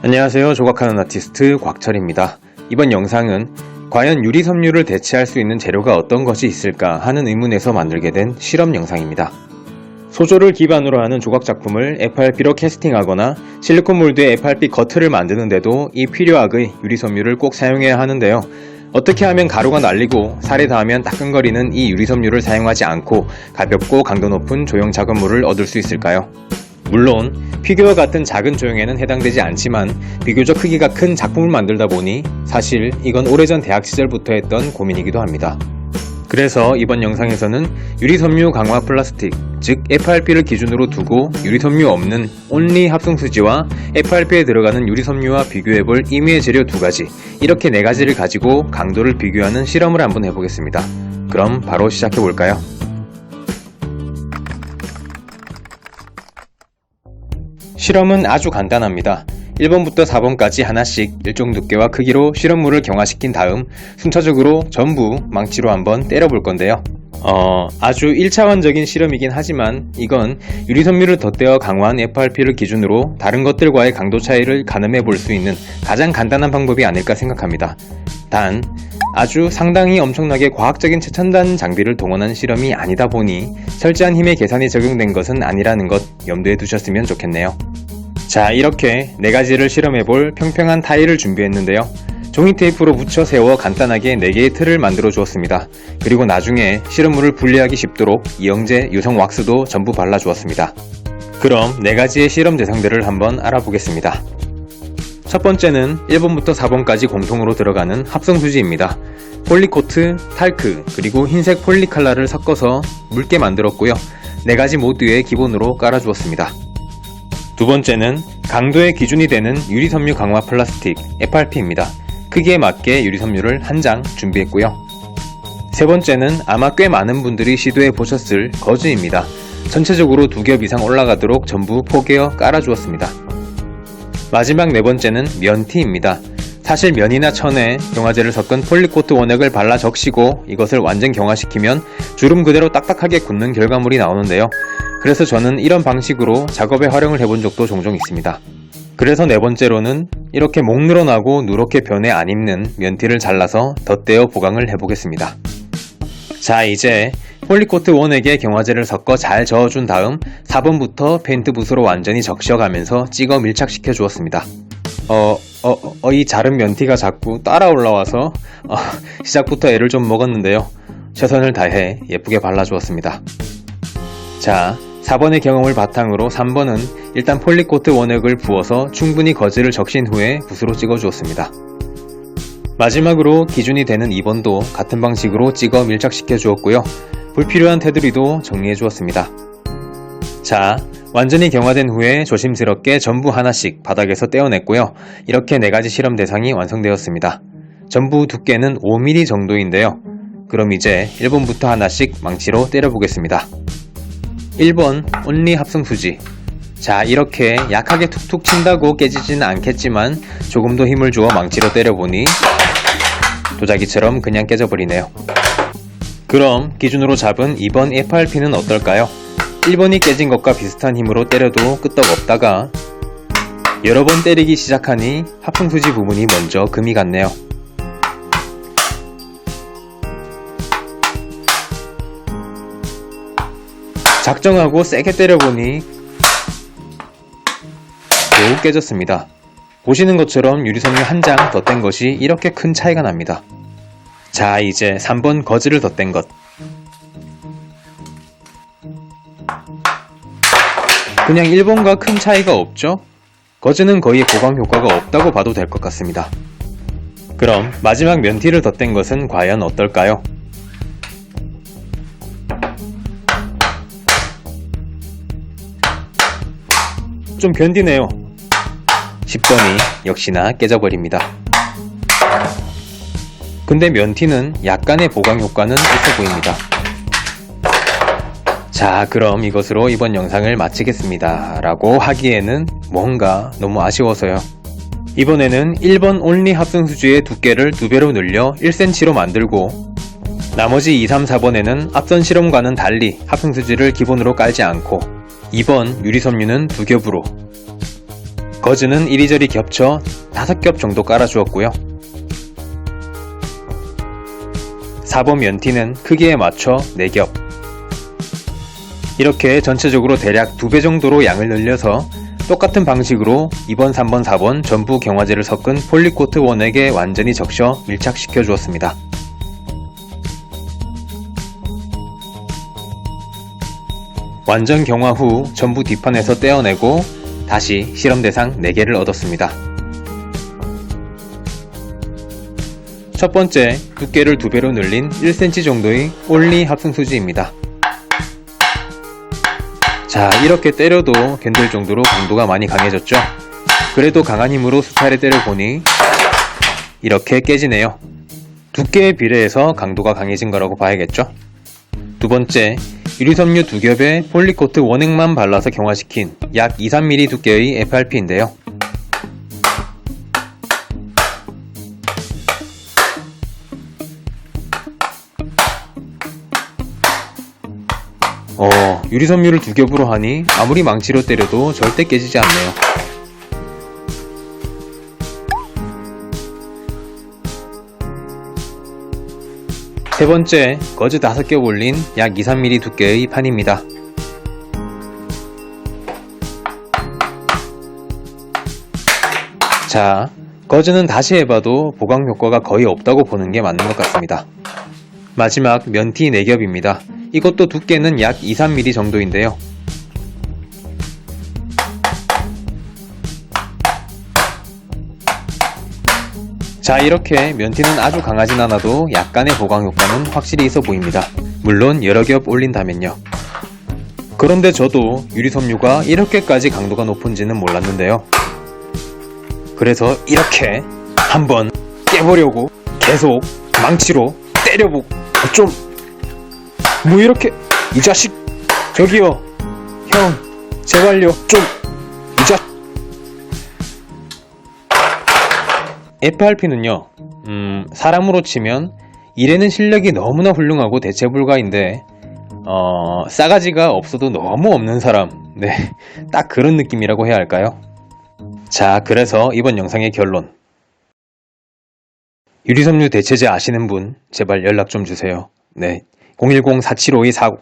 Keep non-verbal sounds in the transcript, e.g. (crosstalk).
안녕하세요. 조각하는 아티스트 곽철입니다. 이번 영상은 과연 유리 섬유를 대체할 수 있는 재료가 어떤 것이 있을까 하는 의문에서 만들게 된 실험 영상입니다. 소조를 기반으로 하는 조각 작품을 FRP로 캐스팅하거나 실리콘 몰드에 FRP 커트를 만드는데도 이 필요악의 유리 섬유를 꼭 사용해야 하는데요. 어떻게 하면 가루가 날리고 살에 닿으면 따끈거리는 이 유리 섬유를 사용하지 않고 가볍고 강도 높은 조형 작업물을 얻을 수 있을까요? 물론 피규어 같은 작은 조형에는 해당되지 않지만 비교적 크기가 큰 작품을 만들다 보니 사실 이건 오래전 대학 시절부터 했던 고민이기도 합니다. 그래서 이번 영상에서는 유리섬유 강화 플라스틱, 즉 FRP를 기준으로 두고 유리섬유 없는 온리 합성수지와 FRP에 들어가는 유리섬유와 비교해볼 임의의 재료 두 가지, 이렇게 네 가지를 가지고 강도를 비교하는 실험을 한번 해보겠습니다. 그럼 바로 시작해볼까요? 실험은 아주 간단합니다. 1번부터 4번까지 하나씩 일정 두께와 크기로 실험물을 경화시킨 다음 순차적으로 전부 망치로 한번 때려볼 건데요. 어, 아주 1차원적인 실험이긴 하지만 이건 유리섬유를 덧대어 강화한 FRP를 기준으로 다른 것들과의 강도 차이를 가늠해 볼 수 있는 가장 간단한 방법이 아닐까 생각합니다. 단, 아주 상당히 엄청나게 과학적인 최첨단 장비를 동원한 실험이 아니다 보니 철저한 힘의 계산이 적용된 것은 아니라는 것 염두에 두셨으면 좋겠네요. 자, 이렇게 네 가지를 실험해 볼 평평한 타일을 준비했는데요. 종이 테이프로 붙여 세워 간단하게 4개의 틀을 만들어 주었습니다. 그리고 나중에 실험물을 분리하기 쉽도록 이영제 유성 왁스도 전부 발라 주었습니다. 그럼 네 가지의 실험 대상들을 한번 알아보겠습니다. 첫 번째는 1번부터 4번까지 공통으로 들어가는 합성 수지입니다. 폴리코트, 탈크, 그리고 흰색 폴리칼라를 섞어서 묽게 만들었고요. 네 가지 모두에 기본으로 깔아주었습니다. 두 번째는 강도의 기준이 되는 유리섬유 강화 플라스틱 FRP입니다. 크기에 맞게 유리섬유를 한 장 준비했고요. 세 번째는 아마 꽤 많은 분들이 시도해 보셨을 거즈입니다. 전체적으로 두 겹 이상 올라가도록 전부 포개어 깔아주었습니다. 마지막 네 번째는 면티입니다. 사실 면이나 천에 경화제를 섞은 폴리코트 원액을 발라 적시고 이것을 완전 경화시키면 주름 그대로 딱딱하게 굳는 결과물이 나오는데요. 그래서 저는 이런 방식으로 작업에 활용을 해본 적도 종종 있습니다. 그래서 네 번째로는 이렇게 목 늘어나고 누렇게 변해 안 입는 면티를 잘라서 덧대어 보강을 해보겠습니다. 자 이제 폴리코트 원액에 경화제를 섞어 잘 저어준 다음 4번부터 페인트 붓으로 완전히 적셔가면서 찍어 밀착시켜 주었습니다. 어, 어, 어, 이 자른 면티가 자꾸 따라 올라와서 어, 시작부터 애를 좀 먹었는데요. 최선을 다해 예쁘게 발라주었습니다. 자, 4번의 경험을 바탕으로 3번은 일단 폴리코트 원액을 부어서 충분히 거즈를 적신 후에 붓으로 찍어 주었습니다. 마지막으로 기준이 되는 2번도 같은 방식으로 찍어 밀착시켜 주었고요. 불필요한 테두리도 정리해 주었습니다. 자, 완전히 경화된 후에 조심스럽게 전부 하나씩 바닥에서 떼어냈고요. 이렇게 네 가지 실험 대상이 완성되었습니다. 전부 두께는 5mm 정도인데요. 그럼 이제 1번부터 하나씩 망치로 때려보겠습니다. 1번 온리 합성수지 자 이렇게 약하게 툭툭 친다고 깨지지는 않겠지만 조금 더 힘을 주어 망치로 때려보니 도자기처럼 그냥 깨져버리네요. 그럼 기준으로 잡은 2번 FRP는 어떨까요? 1번이 깨진 것과 비슷한 힘으로 때려도 끄떡 없다가 여러 번 때리기 시작하니 합성수지 부분이 먼저 금이 갔네요. 작정하고 세게 때려보니 겨우 깨졌습니다. 보시는 것처럼 유리섬유 한장 덧댄 것이 이렇게 큰 차이가 납니다. 자, 이제 3번 거즈를 덧댄 것. 그냥 1번과 큰 차이가 없죠? 거즈는 거의 보강 효과가 없다고 봐도 될 것 같습니다. 그럼 마지막 면티를 덧댄 것은 과연 어떨까요? 좀 견디네요. 10번이 역시나 깨져버립니다. 근데 면티는 약간의 보강 효과는 있어 보입니다. 자, 그럼 이것으로 이번 영상을 마치겠습니다. 라고 하기에는 뭔가 너무 아쉬워서요. 이번에는 1번 온리 합성수지의 두께를 2배로 늘려 1cm로 만들고 나머지 2, 3, 4번에는 앞선 실험과는 달리 합성수지를 기본으로 깔지 않고 2번 유리섬유는 두 겹으로 거즈는 이리저리 겹쳐 5겹 정도 깔아주었고요. 4번 면티는 크기에 맞춰 4겹. 이렇게 전체적으로 대략 2배 정도로 양을 늘려서 똑같은 방식으로 2번, 3번, 4번 전부 경화제를 섞은 폴리코트 원액에 완전히 적셔 밀착시켜 주었습니다. 완전 경화 후 전부 뒷판에서 떼어내고 다시 실험 대상 4개를 얻었습니다. 첫 번째, 두께를 2배로 늘린 1cm 정도의 올리 합성수지입니다. 자, 이렇게 때려도 견딜 정도로 강도가 많이 강해졌죠? 그래도 강한 힘으로 수차례 때려보니 이렇게 깨지네요. 두께에 비례해서 강도가 강해진 거라고 봐야겠죠? 두 번째, 유리섬유 두 겹에 폴리코트 원액만 발라서 경화시킨 약 2-3mm 두께의 FRP인데요. 어, 유리섬유를 두 겹으로 하니 아무리 망치로 때려도 절대 깨지지 않네요. 세 번째, 거즈 5겹 올린 약 2-3mm 두께의 판입니다. 자, 거즈는 다시 해봐도 보강 효과가 거의 없다고 보는 게 맞는 것 같습니다. 마지막 면티 4겹입니다. 이것도 두께는 약 2-3mm 정도인데요. 자 이렇게 면티는 아주 강하진 않아도 약간의 보강 효과는 확실히 있어 보입니다. 물론 여러 겹 올린다면요. 그런데 저도 유리섬유가 이렇게까지 강도가 높은지는 몰랐는데요. 그래서 이렇게 한번 깨보려고 계속 망치로 때려보고 좀 뭐 이렇게 이 자식 저기요 형 제발요 좀 FRP는요 음 사람으로 치면 일에는 실력이 너무나 훌륭하고 대체 불가인데 어 싸가지가 없어도 너무 없는 사람. (laughs) 네 딱 그런 느낌이라고 해야 할까요? 자 그래서 이번 영상의 결론. 유리섬유 대체제 아시는 분 제발 연락 좀 주세요. 네 010-4752-49